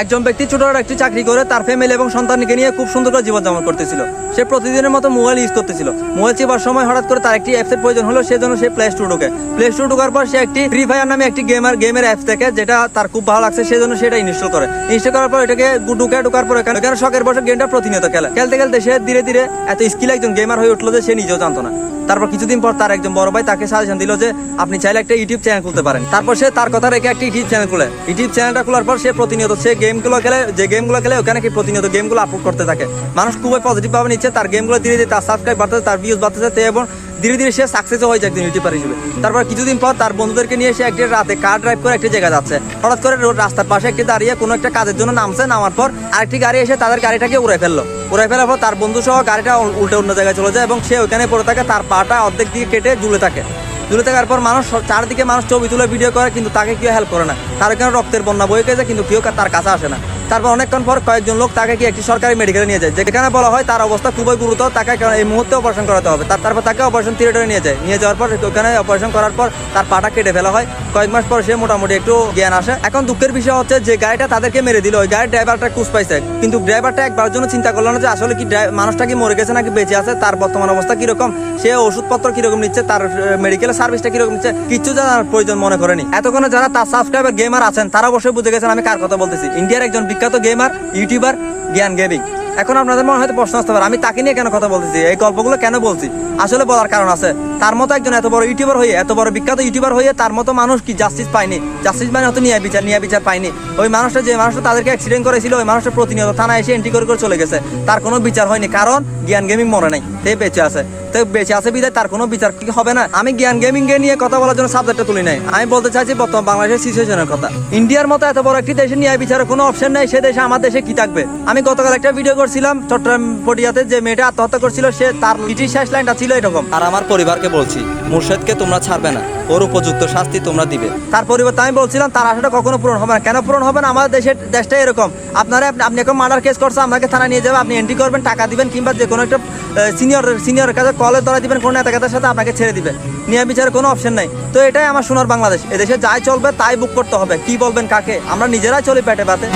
একজন ব্যক্তি ছোট একটি চাকরি করে তার ফ্যামিলি এবং সন্তানকে নিয়ে খুব সুন্দর করে জীবনযাপন করতেছিল। সে প্রতিদিনের মতো মোবাইল ইউজ করতেছিল। মোবাইল চেপার সময় হঠাৎ করে তার একটি অ্যাপসের প্রয়োজন হলো সেজন্য সে প্লে স্টোর ঢোকে। প্লে স্টোর ঢোকার পর সে একটি ফ্রি ফায়ার নামে একটি গেমার গেমের অ্যাপস থেকে যেটা তার খুব ভালো লাগছে সেজন্য সেটা ইনস্টল করে। ইনস্টল করার পর এটাকে ঢুকে, ঢোকার পর এখানে এখানে শখের বসে গেমটা প্রতিনিয়ত খেলে। খেলতে খেলতে সে ধীরে ধীরে এত স্কিল একজন গেমার হয়ে উঠল যে সে নিজেও জানতো না। তারপর কিছুদিন পর তার একজন বড় ভাই তাকে সাজেশন দিল যে, আপনি চাইলে একটা ইউটিউব চ্যানেল খুলতে পারেন। তারপর সে তার কথা রেখে একটা ইউটিউব চ্যানেল খুলে। ইউটিউব চ্যানেলটা খোলার পর সে প্রতিনিয়ত সে গেমগুলো খেলে, যে গেমগুলো খেলে ওখানে কি প্রতিনিয়ত গেমগুলো আপলোড করতে থাকে। মানুষ খুবই পজিটিভ ভাবে নিচ্ছে, তার গেমগুলো ধীরে ধীরে তার সাবস্ক্রাইব বাড়তেছে, তার ভিউজ বাড়তেছে এবং ধীরে ধীরে সে সাকসেসও হয়েছে একদিন ইউটিউবার হিসেবে। তারপর কিছুদিন পর তার বন্ধুদেরকে নিয়ে সে একটি রাতে কার ড্রাইভ করে একটি জায়গায় যাচ্ছে। হঠাৎ করে রাস্তার পাশে একটি দাঁড়িয়ে কোনো একটা কাজের জন্য নামছে, নামার পর আরেকটি গাড়ি এসে তাদের গাড়িটাকে উড়ে ফেলল। উড়ে ফেলার পর তার বন্ধু সহ গাড়িটা উল- উল্টে অন্য জায়গায় চলে যায় এবং সে ওখানে পড়ে থাকে, তার পাটা অর্ধেক দিয়ে কেটে ঝুলে থাকে। ঝুলে থাকার পর মানুষ চারদিকে মানুষ ছবি তুলে ভিডিও করে, কিন্তু তাকে কেউ হেল্প করে না। তার কারণে রক্তের বন্যা বয়ে গেছে, কিন্তু কেউ তার কাছে আসে না। তারপর অনেকক্ষণ পর কয়েকজন লোক তাকে কি একটি সরকারি মেডিকেলে নিয়ে যায়, যেখানে বলা হয় তার অবস্থা খুবই গুরুতর, তাকে এই মুহূর্তে অপারেশন করাতে হবে। তারপর তাকে অপারেশন থিয়েটারে নিয়ে যায়। নিয়ে যাওয়ার পর ওখানে অপারেশন করার পর তার পাটা কেটে ফেলা হয়। কয়েক মাস পর সে মোটামুটি একটু জ্ঞান আসে। এখন দুঃখের বিষয় হচ্ছে যে গাড়িটা তাদেরকে মেরে দিল, ওই গাড়ির ড্রাইভারটা কুচ পাইছে। কিন্তু ড্রাইভারটা একবার জন্য চিন্তা করল না যে আসলে কি মানুষটা কি মরে গেছে নাকি বেঁচে আছে, তার বর্তমান অবস্থা কীরকম, সে ওষুধপত্র কীরকম নিচ্ছে, তার মেডিকেলের সার্ভিসটা কীরকম নিচ্ছে কিছু জানার প্রয়োজন মনে করেনি। এতক্ষণে যারা তার সাবস্ক্রাইবার গেমার আছেন, তারা অবশ্যই বুঝে গেছেন আমি কার কথা বলতেছি। ইন্ডিয়ার একজন বিখ্যাত গেমার ইউটিউবার জ্ঞান গেমিং এখন আপনাদের মনে হয়তো প্রশ্ন আসতে পারে, আমি তাকে নিয়ে কেন কথা বলতেছি? এই গল্পগুলো কেন বলছি? আসলে বলার কারণ আছে। তার মতো একজন এত বড় ইউটিউবার হয়ে, এত বড় বিখ্যাত ইউটিউবার হয়ে তার মতো মানুষ কি জাস্টিস পায়নি? জাস্টিস মানে হয়তো নিয়ে বিচার নিয়ে বিচার পায়নি। ওই মানুষটা যে মানুষটা তাদেরকে অ্যাক্সিডেন্ট করেছিল, ওই মানুষটা প্রতিনিয়ত থানায় এসে এন্ট্রি করে করে চলে গেছে। তার কোনো বিচার হয়নি, কারণ জ্ঞান গেমিং মরে নাই। সে বেঁচে আছে। তো বেঁচে আছে বিদায় তার কোনো বিচার কি হবে না? আমি জ্ঞান গেমিং কে নিয়ে কথা বলার জন্য সাবজেক্টটা তুলি নাই। আমি বলতে চাইছি বর্তমান বাংলাদেশের সিচুয়েশনের কথা। ইন্ডিয়ার মতো এত বড় একটি দেশে ন্যায় বিচারের কোনো অপশন নাই, সে দেশে আমার দেশে কি থাকবে? আমি গতকাল একটা ভিডিও করছিলাম চট্টগ্রাম পটিয়াতে যে মেয়েটা আত্মহত্যা করছিল, সে তার ব্রিটিশ শেষ লাইনটা ছিল এরকম। আর আমার পরিবারকে বলছি, মুর্শেদকে তোমরা ছাড়বে না। ওর উপযুক্ত শাস্তি তোমরা দিবে। তার পরিবর্তে আমি বলছিলাম, তার আশাটা কখনো পূরণ হবে না। কেন পূরণ হবে না? আমাদের দেশের দেশটা এরকম। আপনারা আপনি- এখন মার্ডার কেস করছে আপনাকে থানা নিয়ে যাবে, আপনি এন্ট্রি করবেন, টাকা দিবেন, কিংবা যে কোনো একটা সিনিয়র সিনিয়রের কাছে কলে ধরা দিবেন, কোনো নেতাকাতার সাথে আপনাকে ছেড়ে দিবে। নিয়ে বিচারের কোনো অপশন নাই। তো এটাই আমার সোনার বাংলাদেশ। এদেশে যাই চলবে, তাই বুক করতে হবে। কি বলবেন, কাকে? আমরা নিজেরাই চলি পেটে পাতে